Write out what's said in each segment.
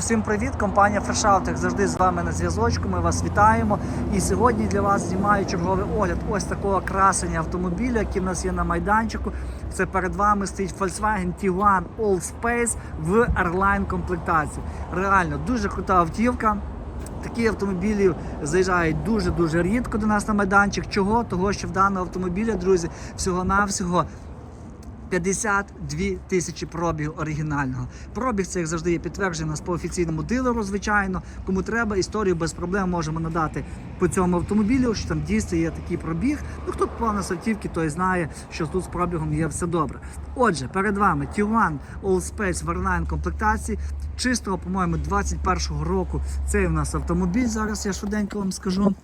Всім привіт! Компанія Фрешаут, як завжди з вами на зв'язочку. Ми вас вітаємо. І сьогодні для вас знімаю черговий огляд ось такого красення автомобіля, який в нас є на майданчику. Це перед вами стоїть Volkswagen T1 All Space в Airline комплектації. Реально дуже крута автівка. Такі автомобілі заїжджають дуже-дуже рідко до нас на майданчик. Чого? Того, що в даного автомобіля, друзі, всього-навсього 52 тисячі пробігу оригінального. Пробіг це як завжди є нас по офіційному дилеру. Звичайно, кому треба, історію без проблем можемо надати по цьому автомобілю. Що там дійсно є такий пробіг. Ну хто купував на автівки, той знає, що тут з пробігом є все добре. Отже, перед вами T1 All Space в комплектації. Чистого, по-моєму, 21-го року цей у нас автомобіль. Зараз я швиденько вам скажу.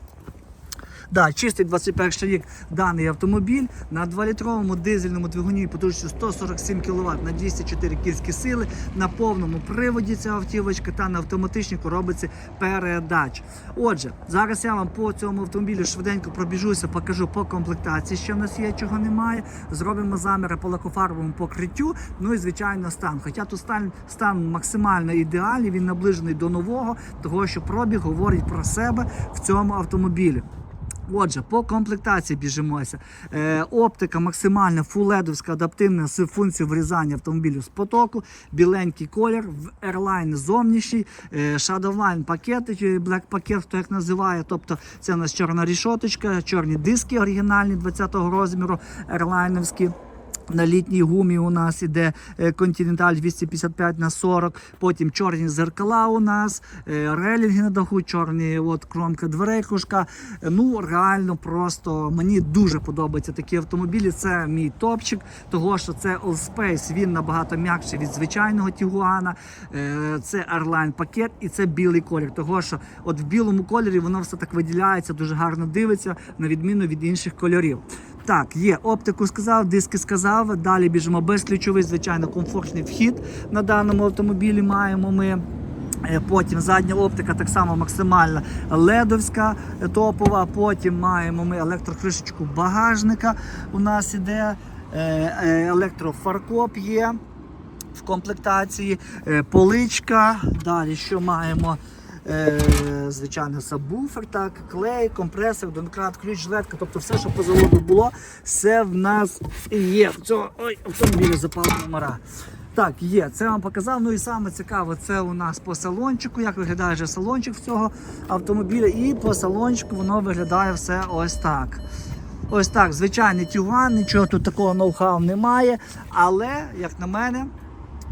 Да, чистий 21 рік даний автомобіль на 2-літровому дизельному двигуні потужністю 147 кВт на 204 кінські сили, на повному приводі ця автівочка та на автоматичній коробиці передач. Отже, зараз я вам по цьому автомобілю швиденько пробіжуся, покажу по комплектації, що в нас є, чого немає. Зробимо заміри по лакофарбовому покриттю. Ну і звичайно стан. Хоча тут стан, стан максимально ідеальний, він наближений до нового, того що пробіг говорить про себе в цьому автомобілі. Отже, по комплектації біжимося. Е, оптика максимальна фуледовська адаптивна з функцією врізання автомобілю з потоку, біленький колір, Airline зовнішній, е, Shadowline пакет, Black пакет, хто як називає. Тобто це у нас чорна рішоточка, чорні диски оригінальні 20-го розміру, ерлайновські. На літній гумі у нас іде е, Continental 255 на 40, потім чорні зеркала у нас, е, релінги на даху, чорні от, кромка дверей кружка. Е, Ну, реально просто мені дуже подобаються такі автомобілі. Це мій топчик, того що це All Space, він набагато м'якший від звичайного Тігуана. Це Airline пакет і це білий колір. Того що от в білому кольорі воно все так виділяється, дуже гарно дивиться, на відміну від інших кольорів. Так, є оптику сказав, диски сказав. Далі біжимо безключовий, звичайно, комфортний вхід на даному автомобілі маємо ми. Е, Потім задня оптика так само максимальна ледовська е, топова. Потім маємо ми електрокришечку багажника. У нас іде е, електрофаркоп є в комплектації, поличка. Далі що маємо? Е, звичайно, сабвуфер, так, клей, компресор, донкрат, ключ, жилетка, тобто все, що по заводу було, все в нас є. В цьому ой, автомобілі запали номера. Так, є, це вам показав. Ну і саме цікаве, це у нас по салончику, як виглядає вже салончик цього автомобіля. І по салончику воно виглядає все ось так. Ось так, звичайний тюган, нічого тут такого ноу-хау немає. Але, як на мене,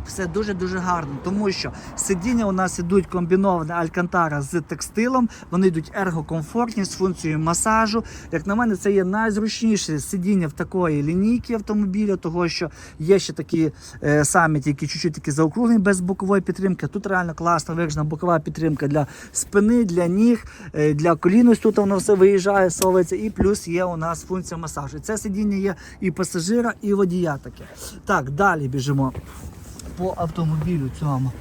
все дуже-дуже гарно, тому що сидіння у нас ідуть комбіноване алькантара з текстилом, вони йдуть ергокомфортні з функцією масажу. Як на мене, це є найзручніше сидіння в такої лінійки автомобіля, того що є ще такі е, самі, тільки чуть-чуть такі заокруглені без бокової підтримки. Тут реально класна виражена бокова підтримка для спини, для ніг, е, для колін. Тут воно все виїжджає, совується, і плюс є у нас функція масажу. Це сидіння є і пасажира, і водія таке. Так, далі біжимо по автомобілю цьому.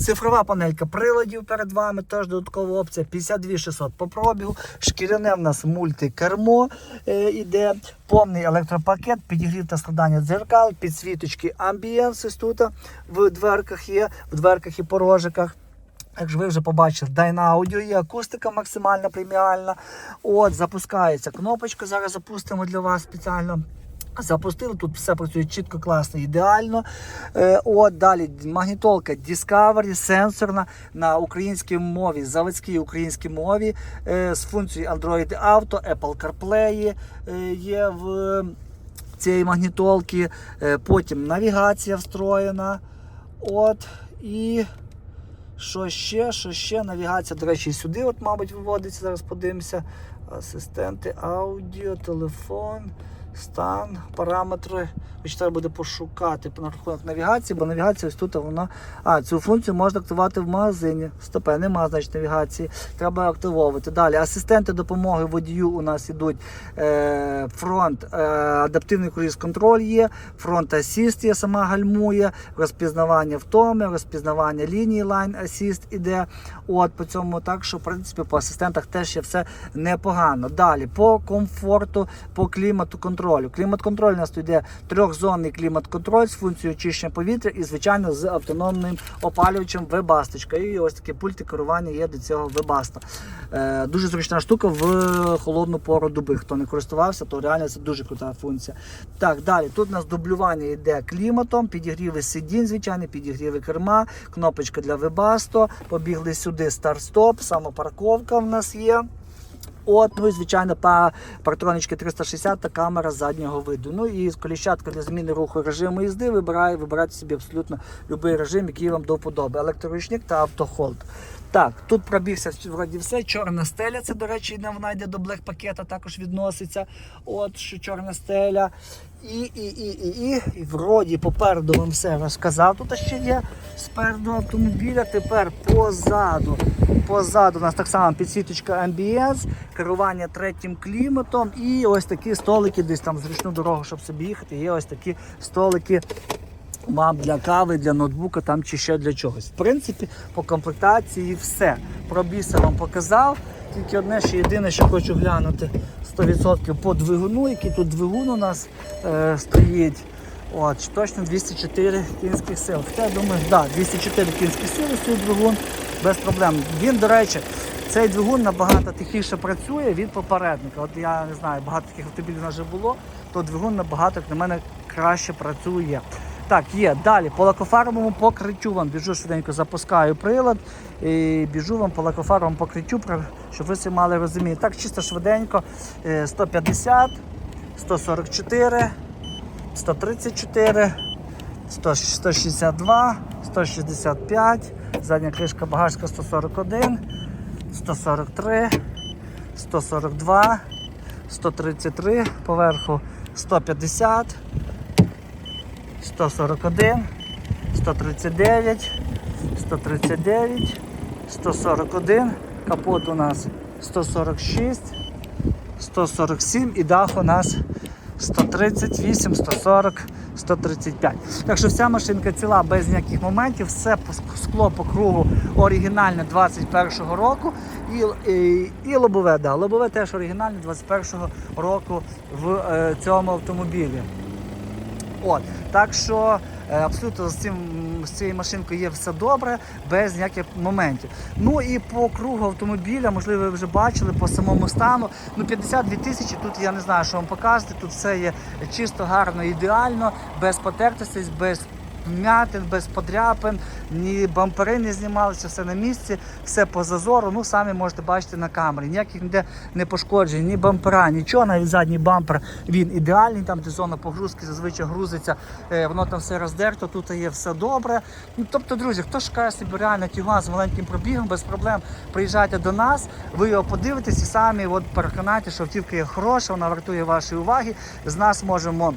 Цифрова панелька приладів перед вами, теж додаткова опція 52600 по пробігу. Шкіряне в нас мультикермо е, іде, повний електропакет, підігрів та складання дзеркал, підсвіточки амбієнс тут в дверках є, в дверках і порожиках. Як ж ви вже побачили, Dyna Audio є, акустика максимально преміальна. От, запускається кнопочка. Зараз запустимо для вас спеціально. Запустили, тут все працює чітко, класно, ідеально. Е, от далі магнітолка Discovery, сенсорна на українській мові, заводській українській мові е, з функцією Android Auto, Apple CarPlay е, є в цієї магнітолки. Е, потім навігація встроєна. От і. Що ще? Що ще? Навігація, до речі, сюди, от, мабуть, виводиться. Зараз подивимося. Асистенти, аудіо, телефон, стан, параметри. Ось треба буде пошукати на рахунок навігації, бо навігація ось тут вона. А, цю функцію можна активувати в магазині. Стопе, нема, значить, навігації. Треба активовувати. Далі асистенти допомоги водію у нас ідуть. Е, фронт, е, адаптивний круїз контроль є, фронт асіст є, сама гальмує, розпізнавання втоми, розпізнавання лінії Line Assist іде. От по цьому так, що в принципі по асистентах теж є все непогано. Далі по комфорту, по клімату контролю. Клімат-контролю. Клімат-контроль у нас тут йде трьохзонний клімат-контроль з функцією очищення повітря і, звичайно, з автономним опалювачем Webasto. І ось таке пульти керування є до цього Webasto. Е, дуже зручна штука в холодну пору доби. Хто не користувався, то реально це дуже крута функція. Так, далі. Тут у нас дублювання йде кліматом, підігріви сидінь, звичайно, підігріви керма, кнопочка для Webasto. Побігли сюди старт-стоп, самопарковка в нас є. От, ну і звичайно, па партронички 360 та камера заднього виду. Ну і коліщатка для зміни руху режиму їзди вибирає, вибирайте собі абсолютно будь-який режим, який вам до вподоби. Електроручник та автохолд. Так, тут пробігся вроді все. Чорна стеля, це, до речі, вона йде до блек пакета, також відноситься. От що чорна стеля. І, і, і, і, і, і вроді попереду вам все розказав. Тут ще є спереду автомобіля, тепер позаду. Позаду у нас так само підсвіточка Ambience, керування третім кліматом і ось такі столики, десь там зручну дорогу, щоб собі їхати. Є ось такі столики. Мам для кави, для ноутбука там чи ще для чогось. В принципі, по комплектації все. Про біса вам показав. Тільки одне, що єдине, що хочу глянути 100% по двигуну, який тут двигун у нас е, стоїть. От, точно 204 кінських сил. Я думаю, да, 204 кінські сили стоїть двигун без проблем. Він, до речі, цей двигун набагато тихіше працює від попередника. От я не знаю, багато таких автомобілів вже було, то двигун набагато, як на мене, краще працює. Так, є. Далі по лакофарбовому покриттю вам біжу швиденько запускаю прилад і біжу вам по лакофарбовому покриттю, щоб ви всі мали розуміти. Так, чисто швиденько. Е, 150, 144, 134, 162, 165, задня кришка багажка 141, 143, 142, 133, поверху 150. 141, 139, 139, 141, капот у нас 146, 147 і дах у нас 138, 140, 135. Так що вся машинка ціла без ніяких моментів, все скло по кругу оригінальне 21-го року. І, і, і лобове, да, лобове теж оригінальне 21-го року в е, цьому автомобілі. От, так що е, абсолютно з, цим, з цією машинкою є все добре, без ніяких моментів. Ну і по кругу автомобіля, можливо, ви вже бачили по самому стану. Ну 52 тисячі, тут я не знаю, що вам показати. Тут все є чисто, гарно, ідеально, без потертостей, без вмятин, без подряпин, ні бампери не знімалися, все на місці, все по зазору. Ну, самі можете бачити на камері. Ніяких ніде не пошкоджень, ні бампера, нічого. Навіть задній бампер він ідеальний, там де зона погрузки зазвичай грузиться, е, воно там все роздерто, тут є все добре. Ну, тобто, друзі, хто шукає собі реально тігуан з маленьким пробігом, без проблем приїжджайте до нас, ви його подивитесь і самі от переконайте, що автівка є хороша, вона вартує вашої уваги. З нас можемо.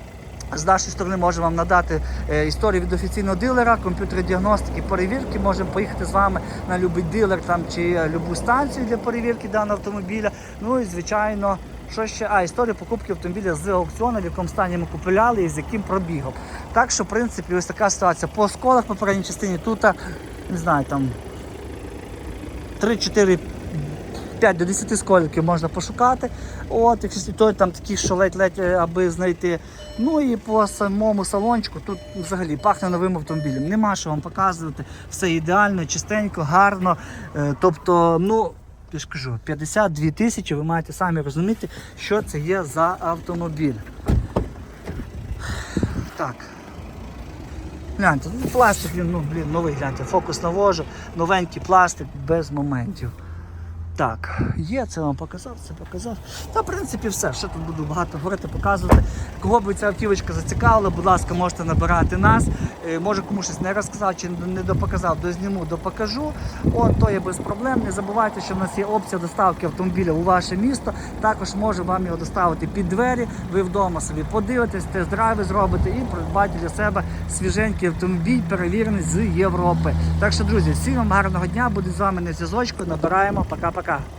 З нашої сторони можемо вам надати е, історію від офіційного дилера, комп'ютери діагностики, перевірки. Можемо поїхати з вами на будь-який дилер там чи е, любу станцію для перевірки даного автомобіля. Ну і звичайно, що ще? А, історію покупки автомобіля з аукціону, в якому стані ми купували і з яким пробігом. Так що, в принципі, ось така ситуація. По сколах попередній частині тут, не знаю, там 3-4 5 до 10 сколиків можна пошукати. От, якщо той там такі, що ледь-ледь, е, аби знайти. Ну і по самому салончику тут взагалі пахне новим автомобілем. Нема що вам показувати. Все ідеально, чистенько, гарно. Е, Тобто, ну. Я ж кажу, 52 тисячі, ви маєте самі розуміти, що це є за автомобіль. Так. Гляньте, ну, пластик, він, ну, блін, новий гляньте, фокус навожу, новенький пластик без моментів. Так, є, це вам показав, це показав. Та, в принципі, все. Ще тут буду багато говорити, показувати. Кого би ця автівочка зацікавила, будь ласка, можете набирати нас. Е, Може комусь щось не розказав чи не допоказав, дозніму, допокажу. От, то є без проблем. Не забувайте, що в нас є опція доставки автомобіля у ваше місто. Також можемо вам його доставити під двері. Ви вдома собі подивитесь, тест-драйви зробите і придбати для себе свіженький автомобіль, перевірений з Європи. Так що, друзі, всім вам гарного дня, буду з вами на зв'язочку. Набираємо. Пока-пока. Пока.